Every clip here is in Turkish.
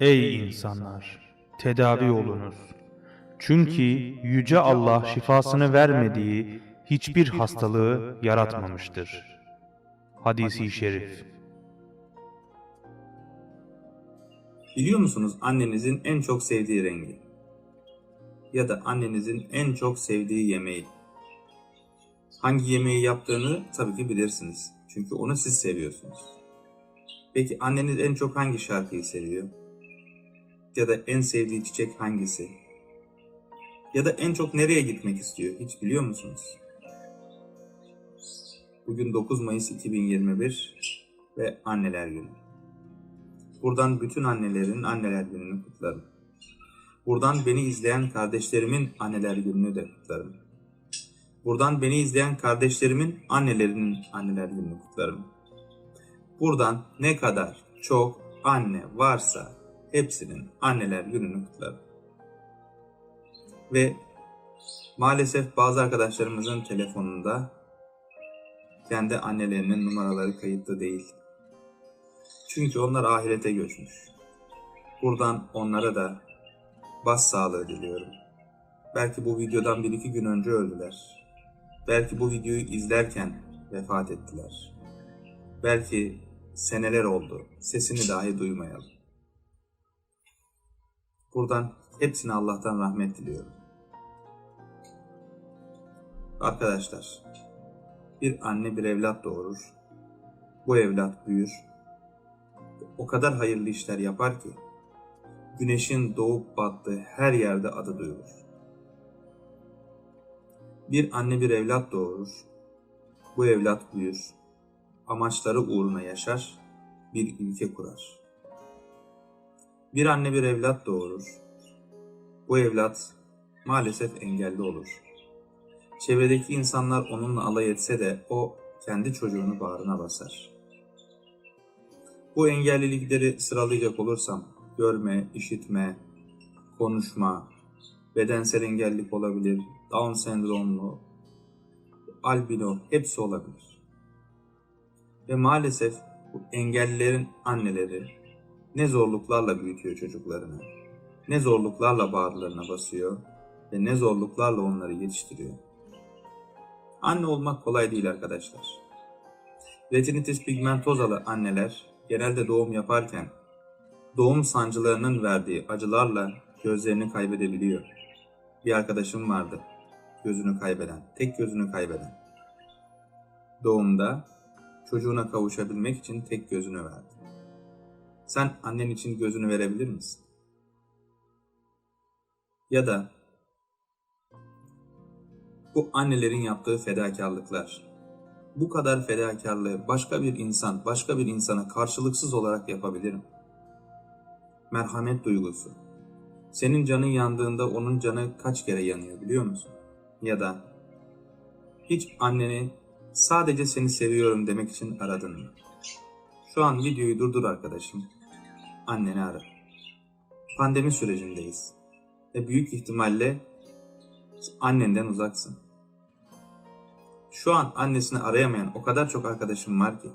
Ey insanlar! Tedavi olunuz. Çünkü Yüce Allah şifasını vermediği hiçbir hastalığı yaratmamıştır. Hadisi şerif. Biliyor musunuz annenizin en çok sevdiği rengi? Ya da annenizin en çok sevdiği yemeği? Hangi yemeği yaptığını tabii ki bilirsiniz. Çünkü onu siz seviyorsunuz. Peki anneniz en çok hangi şarkıyı seviyor? Ya da en sevdiği çiçek hangisi? Ya da en çok nereye gitmek istiyor? Hiç biliyor musunuz? Bugün 9 Mayıs 2021 ve Anneler Günü. Buradan bütün annelerin anneler gününü kutlarım. Buradan beni izleyen kardeşlerimin anneler gününü de kutlarım. Buradan beni izleyen kardeşlerimin annelerinin anneler gününü kutlarım. Buradan ne kadar çok anne varsa hepsinin anneler gününü kutlarım. Ve maalesef bazı arkadaşlarımızın telefonunda kendi annelerinin numaraları kayıtlı değil. Çünkü onlar ahirete göçmüş. Buradan onlara da bas sağlığı diliyorum. Belki bu videodan bir iki gün önce öldüler. Belki bu videoyu izlerken vefat ettiler. Belki seneler oldu. Sesini dahi duymayalım. Buradan hepsine Allah'tan rahmet diliyorum. Arkadaşlar, bir anne bir evlat doğurur. Bu evlat büyür. O kadar hayırlı işler yapar ki güneşin doğup battığı her yerde adı duyulur. Bir anne bir evlat doğurur. Bu evlat büyür. Amaçları uğruna yaşar, bir ülke kurar. Bir anne bir evlat doğurur. Bu evlat maalesef engelli olur. Çevredeki insanlar onunla alay etse de o kendi çocuğunu bağrına basar. Bu engellilikleri sıralayacak olursam görme, işitme, konuşma, bedensel engellilik olabilir, Down sendromlu, albino hepsi olabilir. Ve maalesef bu engellilerin anneleri ne zorluklarla büyütüyor çocuklarını, ne zorluklarla bağırlarına basıyor ve ne zorluklarla onları yetiştiriyor. Anne olmak kolay değil arkadaşlar. Retinitis pigmentozalı anneler genelde doğum yaparken doğum sancılarının verdiği acılarla gözlerini kaybedebiliyor. Bir arkadaşım vardı. Gözünü kaybeden, tek gözünü kaybeden. Doğumda çocuğuna kavuşabilmek için tek gözünü verdi. Sen annen için gözünü verebilir misin? Ya da bu annelerin yaptığı fedakarlıklar. Bu kadar fedakarlığı başka bir insan, başka bir insana karşılıksız olarak yapabilir mi? Merhamet duygusu. Senin canın yandığında onun canı kaç kere yanıyor biliyor musun? Ya da hiç anneni sadece seni seviyorum demek için aradın mı? Şu an videoyu durdur arkadaşım. Anneni ara. Pandemi sürecindeyiz. Ve büyük ihtimalle annenden uzaksın. Şu an annesini arayamayan o kadar çok arkadaşım var ki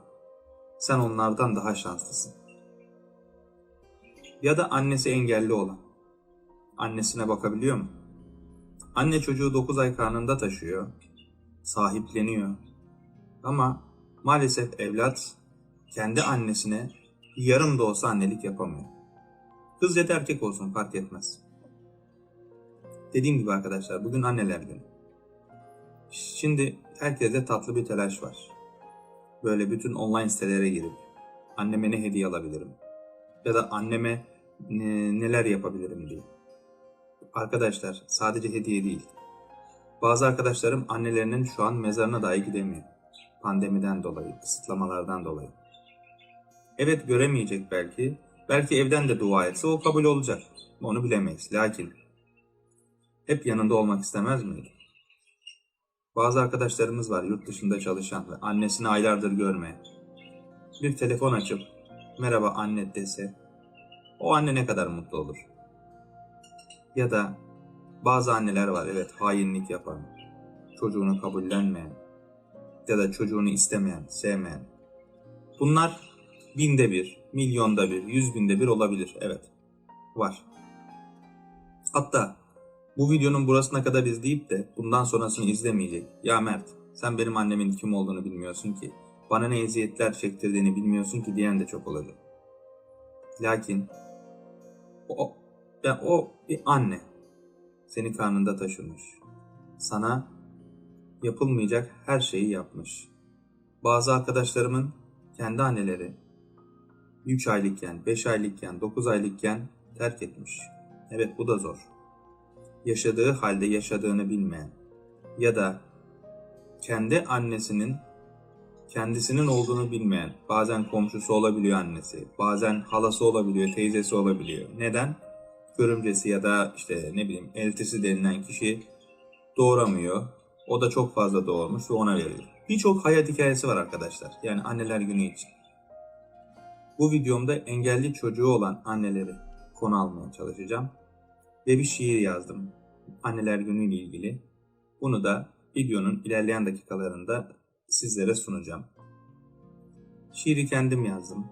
sen onlardan daha şanslısın. Ya da annesi engelli olan. Annesine bakabiliyor mu? Anne çocuğu 9 ay karnında taşıyor. Sahipleniyor. Ama maalesef evlat kendi annesine yarım da olsa annelik yapamıyor. Kız ya da erkek olsun fark etmez. Dediğim gibi arkadaşlar bugün anneler günü. Şimdi herkeste tatlı bir telaş var. Böyle bütün online sitelere girip anneme ne hediye alabilirim? Ya da anneme ne- neler yapabilirim diye. Arkadaşlar sadece hediye değil. Bazı arkadaşlarım annelerinin şu an mezarına dahi gidemiyor. Pandemiden dolayı, kısıtlamalardan dolayı. Evet göremeyecek belki. Belki evden de dua etse o kabul olacak. Onu bilemeyiz. Lakin hep yanında olmak istemez miydi? Bazı arkadaşlarımız var yurt dışında çalışan ve annesini aylardır görmeyen. Bir telefon açıp merhaba anne dese o anne ne kadar mutlu olur. Ya da bazı anneler var evet hainlik yapan, çocuğunu kabullenmeyen ya da çocuğunu istemeyen, sevmeyen. Bunlar binde bir, milyonda bir, yüz binde bir olabilir evet. Var. Hatta bu videonun burasına kadar izleyip de bundan sonrasını izlemeyecek. Ya Mert sen benim annemin kim olduğunu bilmiyorsun ki. Bana ne eziyetler çektirdiğini bilmiyorsun ki diyen de çok olacak. Lakin o, ya o bir anne. Seni karnında taşımış. Sana yapılmayacak her şeyi yapmış. Bazı arkadaşlarımın kendi anneleri 3 aylıkken, 5 aylıkken, 9 aylıkken terk etmiş. Evet bu da zor. Yaşadığı halde yaşadığını bilmeyen ya da kendi annesinin kendisinin olduğunu bilmeyen, bazen komşusu olabiliyor annesi, bazen halası olabiliyor, teyzesi olabiliyor. Neden? Görümcesi ya da işte ne bileyim eltisi denilen kişi doğuramıyor. O da çok fazla doğurmuş ve ona veriyor. Birçok hayat hikayesi var arkadaşlar. Yani anneler günü için. Bu videomda engelli çocuğu olan anneleri konu almaya çalışacağım. Ve bir şiir yazdım. Anneler günü ile ilgili. Bunu da videonun ilerleyen dakikalarında sizlere sunacağım. Şiiri kendim yazdım.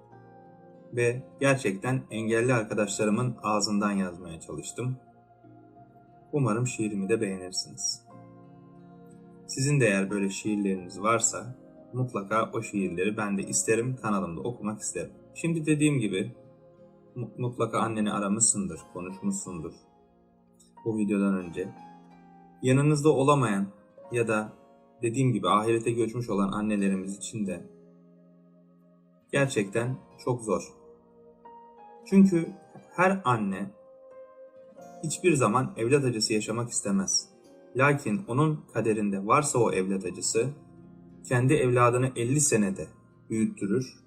Ve gerçekten engelli arkadaşlarımın ağzından yazmaya çalıştım. Umarım şiirimi de beğenirsiniz. Sizin de eğer böyle şiirleriniz varsa mutlaka o şiirleri ben de isterim, kanalımda okumak isterim. Şimdi dediğim gibi mu- mutlaka anneni aramışsındır, konuşmuşsundur bu videodan önce. Yanınızda olamayan ya da dediğim gibi ahirete göçmüş olan annelerimiz için de gerçekten çok zor. Çünkü her anne hiçbir zaman evlat acısı yaşamak istemez. Lakin onun kaderinde varsa o evlat acısı, kendi evladını 50 senede büyüttürür,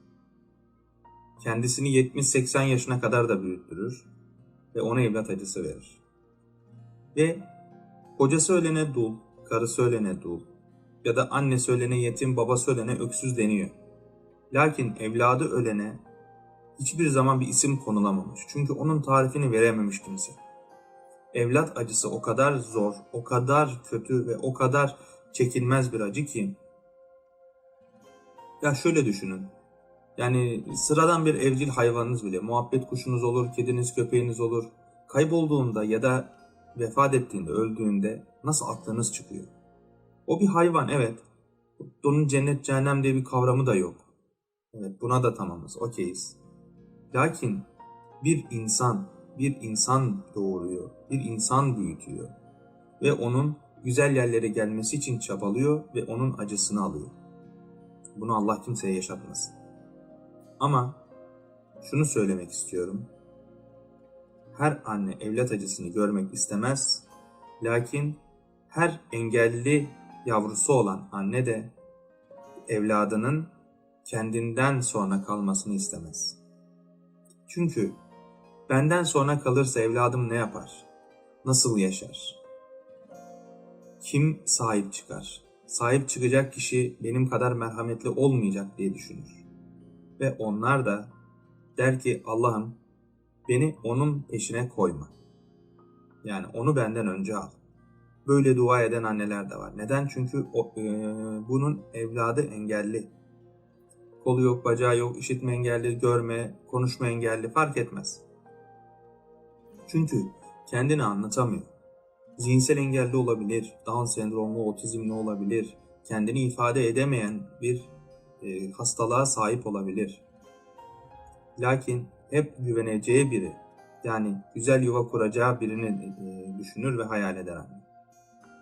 kendisini 70-80 yaşına kadar da büyüttürür ve ona evlat acısı verir. Ve kocası ölene dul, karısı ölene dul ya da annesi ölene yetim, babası ölene öksüz deniyor. Lakin evladı ölene hiçbir zaman bir isim konulamamış. Çünkü onun tarifini verememiş kimse. Evlat acısı o kadar zor, o kadar kötü ve o kadar çekilmez bir acı ki. Ya şöyle düşünün. Yani sıradan bir evcil hayvanınız bile, muhabbet kuşunuz olur, kediniz, köpeğiniz olur. Kaybolduğunda ya da vefat ettiğinde, öldüğünde nasıl aklınız çıkıyor? O bir hayvan evet. Onun cennet cehennem diye bir kavramı da yok. Evet buna da tamamız, okeyiz. Lakin bir insan, bir insan doğuruyor, bir insan büyütüyor. Ve onun güzel yerlere gelmesi için çabalıyor ve onun acısını alıyor. Bunu Allah kimseye yaşatmasın. Ama şunu söylemek istiyorum. Her anne evlat acısını görmek istemez. Lakin her engelli yavrusu olan anne de evladının kendinden sonra kalmasını istemez. Çünkü benden sonra kalırsa evladım ne yapar? Nasıl yaşar? Kim sahip çıkar? Sahip çıkacak kişi benim kadar merhametli olmayacak diye düşünür. Ve onlar da der ki Allah'ım beni onun peşine koyma. Yani onu benden önce al. Böyle dua eden anneler de var. Neden? Çünkü o, e, bunun evladı engelli. Kolu yok, bacağı yok, işitme engelli, görme, konuşma engelli fark etmez. Çünkü kendini anlatamıyor. Zihinsel engelli olabilir, Down sendromlu, otizmli olabilir, kendini ifade edemeyen bir e, hastalığa sahip olabilir. Lakin hep güveneceği biri, yani güzel yuva kuracağı birini e, düşünür ve hayal eder anne.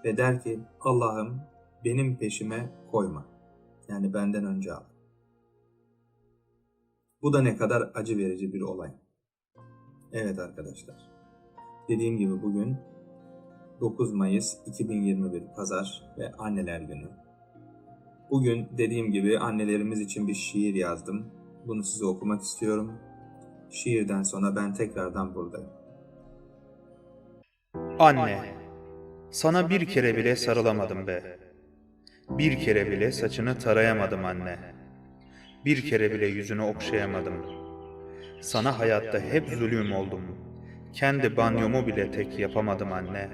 Ve der ki Allah'ım benim peşime koyma. Yani benden önce al. Bu da ne kadar acı verici bir olay. Evet arkadaşlar. Dediğim gibi bugün 9 Mayıs 2021 Pazar ve Anneler Günü. Bugün dediğim gibi annelerimiz için bir şiir yazdım. Bunu size okumak istiyorum. Şiirden sonra ben tekrardan buradayım. Anne, sana bir kere bile sarılamadım be. Bir kere bile saçını tarayamadım anne. Bir kere bile yüzünü okşayamadım. Sana hayatta hep zulüm oldum. Kendi banyomu bile tek yapamadım anne.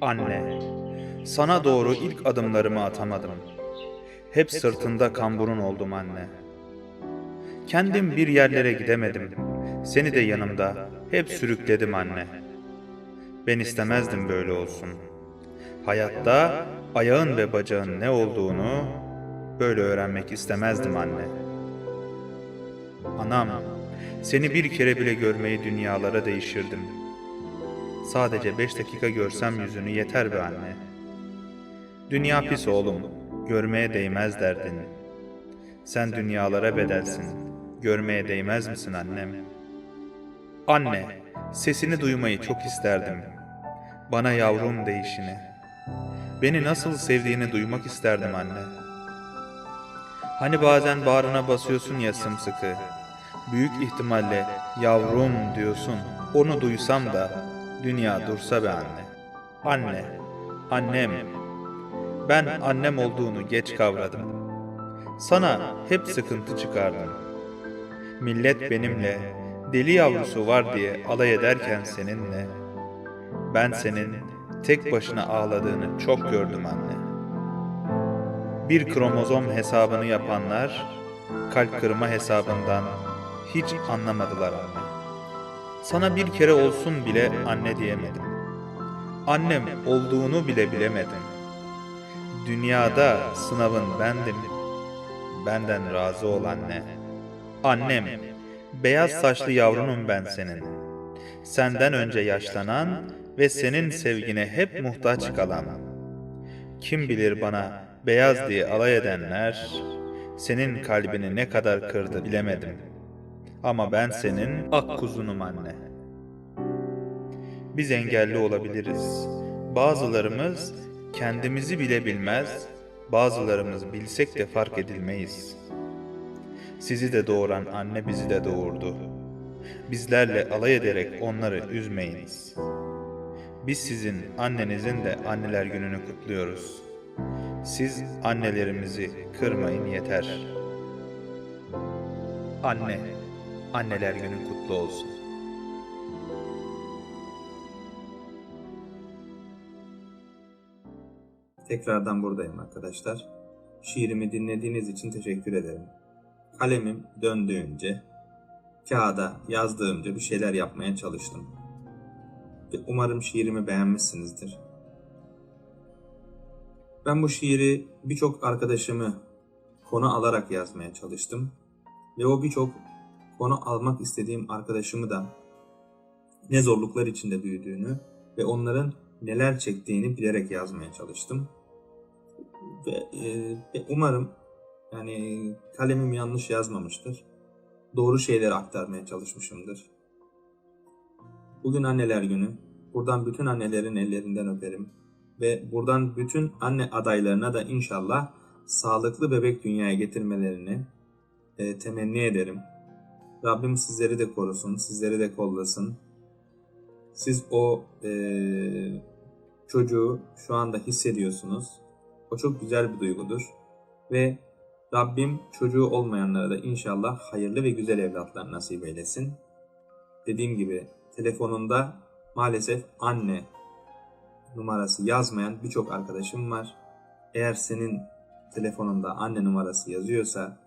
Anne, sana doğru ilk adımlarımı atamadım. Hep sırtında kamburun oldum anne. Kendim bir yerlere gidemedim. Seni de yanımda hep sürükledim anne. Ben istemezdim böyle olsun. Hayatta ayağın ve bacağın ne olduğunu böyle öğrenmek istemezdim anne. Anam, seni bir kere bile görmeyi dünyalara değişirdim. Sadece beş dakika görsem yüzünü yeter be anne. Dünya pis oğlum, görmeye değmez derdin. Sen dünyalara bedelsin, görmeye değmez misin annem? Anne, sesini duymayı çok isterdim. Bana yavrum deyişini. Beni nasıl sevdiğini duymak isterdim anne. Hani bazen bağrına basıyorsun ya sımsıkı. Büyük ihtimalle yavrum diyorsun. Onu duysam da dünya dursa be anne. Anne, annem. Ben annem olduğunu geç kavradım. Sana hep sıkıntı çıkardım. Millet benimle deli yavrusu var diye alay ederken seninle ben senin tek başına ağladığını çok gördüm anne. Bir kromozom hesabını yapanlar kalp kırma hesabından hiç anlamadılar anne. Sana bir kere olsun bile anne diyemedim. Annem olduğunu bile bilemedim. Dünyada sınavın bendim. Benden razı ol anne. Annem, beyaz saçlı yavrunum ben senin. Senden önce yaşlanan ve senin sevgine hep muhtaç kalan. Kim bilir bana beyaz diye alay edenler, senin kalbini ne kadar kırdı bilemedim. Ama ben senin ak kuzunum anne. Biz engelli olabiliriz. Bazılarımız kendimizi bile bilmez, bazılarımız bilsek de fark edilmeyiz. Sizi de doğuran anne bizi de doğurdu. Bizlerle alay ederek onları üzmeyiniz. Biz sizin annenizin de anneler gününü kutluyoruz. Siz annelerimizi kırmayın yeter. Anne, anneler günü kutlu olsun. Tekrardan buradayım arkadaşlar. Şiirimi dinlediğiniz için teşekkür ederim. Kalemim döndüğünce, kağıda yazdığımca bir şeyler yapmaya çalıştım. Ve umarım şiirimi beğenmişsinizdir. Ben bu şiiri birçok arkadaşımı konu alarak yazmaya çalıştım. Ve o birçok konu almak istediğim arkadaşımı da ne zorluklar içinde büyüdüğünü ve onların neler çektiğini bilerek yazmaya çalıştım. Ve, e, umarım yani kalemim yanlış yazmamıştır. Doğru şeyleri aktarmaya çalışmışımdır. Bugün anneler günü. Buradan bütün annelerin ellerinden öperim. Ve buradan bütün anne adaylarına da inşallah sağlıklı bebek dünyaya getirmelerini e, temenni ederim. Rabbim sizleri de korusun, sizleri de kollasın. Siz o e, çocuğu şu anda hissediyorsunuz. O çok güzel bir duygudur. Ve Rabbim çocuğu olmayanlara da inşallah hayırlı ve güzel evlatlar nasip eylesin. Dediğim gibi telefonunda maalesef anne numarası yazmayan birçok arkadaşım var. Eğer senin telefonunda anne numarası yazıyorsa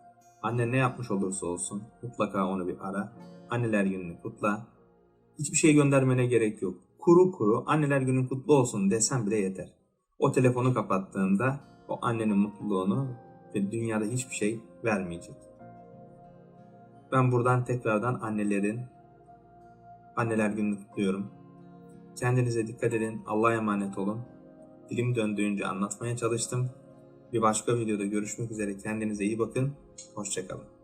anne ne yapmış olursa olsun mutlaka onu bir ara. Anneler gününü kutla. Hiçbir şey göndermene gerek yok. Kuru kuru anneler günün kutlu olsun desen bile yeter. O telefonu kapattığında o annenin mutluluğunu ve dünyada hiçbir şey vermeyecek. Ben buradan tekrardan annelerin anneler gününü kutluyorum. Kendinize dikkat edin. Allah'a emanet olun. Dilim döndüğünce anlatmaya çalıştım. Bir başka videoda görüşmek üzere. Kendinize iyi bakın. Hoşçakalın.